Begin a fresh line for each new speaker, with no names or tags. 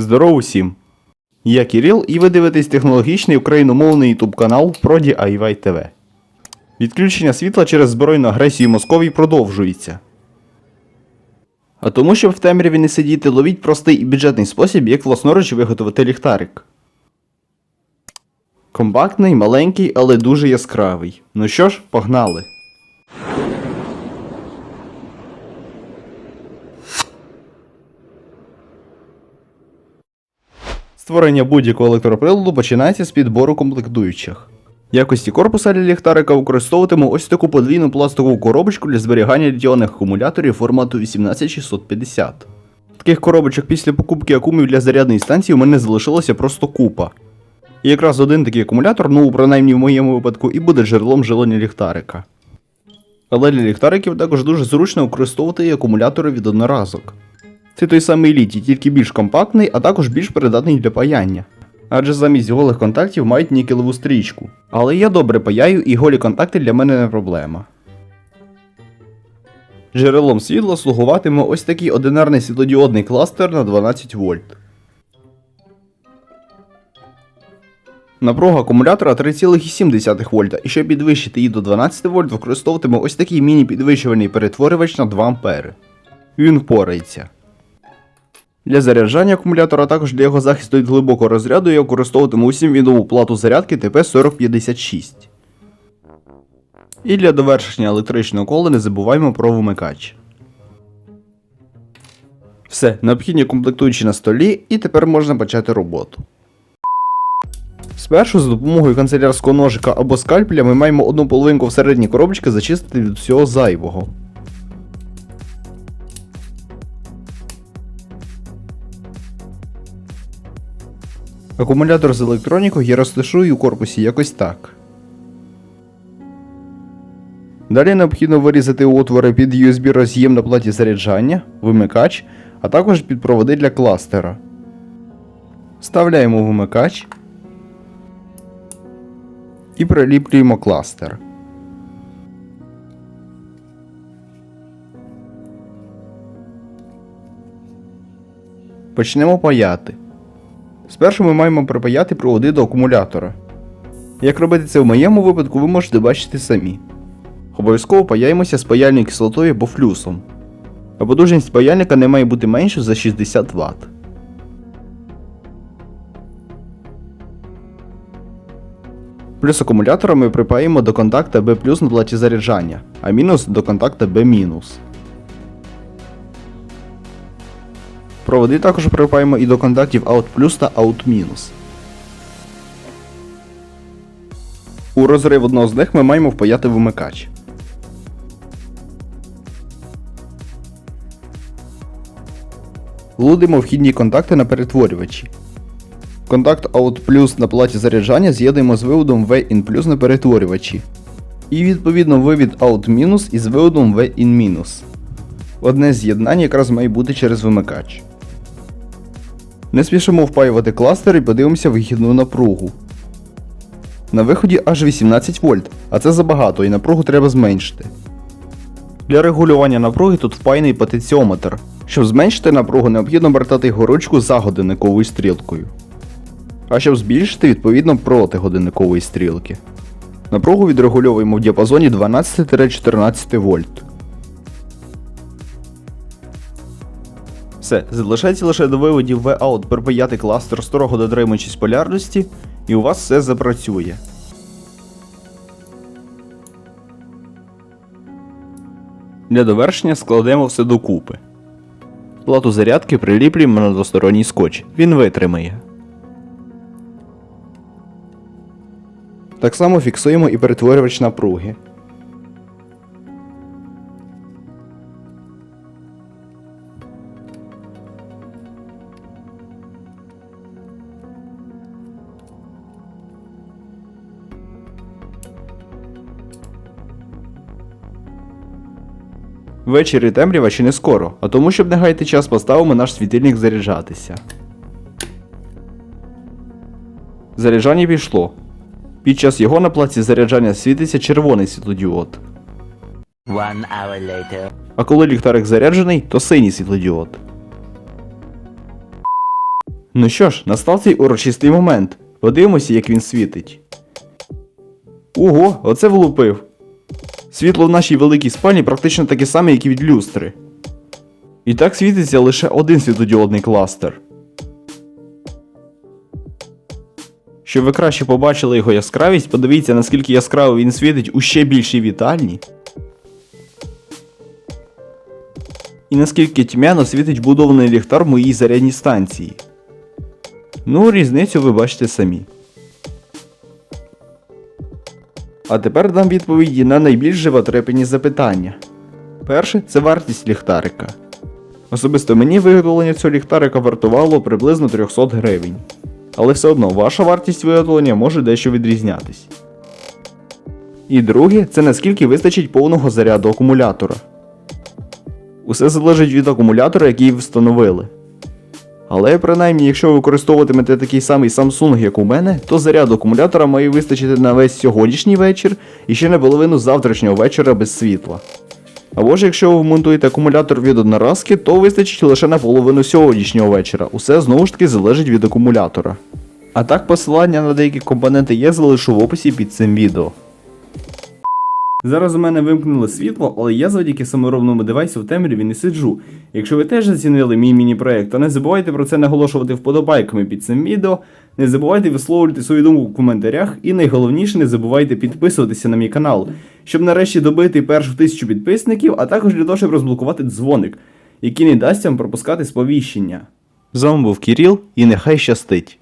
Здорово усім! Я Кіріл і ви дивитесь технологічний україномовний YouTube канал про DIY TV. Відключення світла через збройну агресію Московії продовжується. А тому, щоб в темряві не сидіти, ловіть простий і бюджетний спосіб, як власноруч виготовити ліхтарик. Компактний, маленький, але дуже яскравий. Ну що ж, погнали! Створення будь-якого електроприладу починається з підбору комплектуючих. Якості корпуса для ліхтарика використовуватиму ось таку подвійну пластикову коробочку для зберігання літіонних акумуляторів формату 18650. Таких коробочок після покупки акумів для зарядної станції у мене залишилося просто купа. І якраз один такий акумулятор, ну принаймні в моєму випадку, і буде джерелом жилення ліхтарика. Але для ліхтариків також дуже зручно використовувати і акумулятори від одноразок. Це той самий літій, тільки більш компактний, а також більш придатний для паяння. Адже замість голих контактів мають нікелеву стрічку. Але я добре паяю і голі контакти для мене не проблема. Джерелом світла слугуватиме ось такий одинарний світлодіодний кластер на 12 вольт. Напруга акумулятора 3,7 вольта, і щоб підвищити її до 12 вольт, використовуватиме ось такий міні-підвищувальний перетворювач на 2 ампери. Він впорається. Для заряджання акумулятора, а також для його захисту від глибокого розряду я використовуватиму усім відову плату зарядки ТП4056. І для довершення електричного кола не забуваємо про вимикач. Все, необхідні комплектуючі на столі, і тепер можна почати роботу. Спершу за допомогою канцелярського ножика або скальпеля ми маємо одну половинку всередині коробочки зачистити від всього зайвого. Акумулятор з електронікою я розташую у корпусі якось так. Далі необхідно вирізати отвори під USB роз'єм на платі заряджання, вимикач, а також під проводи для кластера. Вставляємо вимикач і приліплюємо кластер. Почнемо паяти. Спершу ми маємо припаяти проводи до акумулятора. Як робити це в моєму випадку, ви можете бачити самі. Обов'язково паяємося з паяльною кислотою або флюсом. А потужність паяльника не має бути менше за 60 Вт. Плюс акумулятора ми припаємо до контакта B на платі заряджання, а мінус до контакта B-. Проводи також припаємо і до контактів Out та Out-. У розрив одного з них ми маємо впаяти вимикач. Лудимо вхідні контакти на перетворювачі. Контакт Out на платі заряджання з'єднуємо з виводом V-in на перетворювачі. І відповідно вивід Out- із виводом V-in-. Одне з'єднання якраз має бути через вимикач. Не спішимо впаювати кластер і подивимося вихідну напругу. На виході аж 18 вольт, а це забагато і напругу треба зменшити. Для регулювання напруги тут впаяний потенціометр. Щоб зменшити напругу, необхідно бертати горочку за годинниковою стрілкою. А щоб збільшити, відповідно проти годинникової стрілки. Напругу відрегульовуємо в діапазоні 12-14 вольт. Все, залишається лише до виводів V-out припаяти кластер строго дотримуючись полярності, і у вас все запрацює. Для довершення складемо все докупи. Плату зарядки приліплюємо на двосторонній скотч, він витримає. Так само фіксуємо і перетворювач напруги. Ввечері темрява ще не скоро, а тому, щоб не гаяти час, поставимо наш світильник заряджатися. Заряджання пішло. Під час його на плаці заряджання світиться червоний світлодіод.
One hour later.
А коли ліхтарик заряджений, то синій світлодіод. Ну що ж, настав цей урочистий момент. Подивимося, як він світить. Ого, оце влупив. Світло в нашій великій спальні практично таке саме, як і від люстри. І так світиться лише один світодіодний кластер. Щоб ви краще побачили його яскравість, подивіться, наскільки яскраво він світить у ще більшій вітальні. І наскільки тьмяно світить вбудований ліхтар в моїй зарядній станції. Ну, різницю ви бачите самі. А тепер дам відповіді на найбільш животрепені запитання. Перше це вартість ліхтарика. Особисто мені виготовлення цього ліхтарика вартувало приблизно 300 гривень. Але все одно ваша вартість виготовлення може дещо відрізнятись. І друге, це наскільки вистачить повного заряду акумулятора. Усе залежить від акумулятора, який ви встановили. Але принаймні, якщо ви використовуватимете такий самий Samsung, як у мене, то заряд акумулятора має вистачити на весь сьогоднішній вечір і ще на половину завтрашнього вечора без світла. Або ж якщо ви вмонтуєте акумулятор від одноразки, то вистачить лише на половину сьогоднішнього вечора. Усе знову ж таки залежить від акумулятора. А так посилання на деякі компоненти я залишу в описі під цим відео. Зараз у мене вимкнули світло, але я завдяки саморобному девайсу в темряві не сиджу. Якщо ви теж зацінили мій міні-проект, то не забувайте про це наголошувати вподобайками під цим відео. Не забувайте висловлювати свою думку в коментарях, і найголовніше не забувайте підписуватися на мій канал, щоб нарешті добити першу тисячу підписників, а також для того, щоб розблокувати дзвоник, який не дасть вам пропускати сповіщення. З вами був Кіріл, і нехай щастить!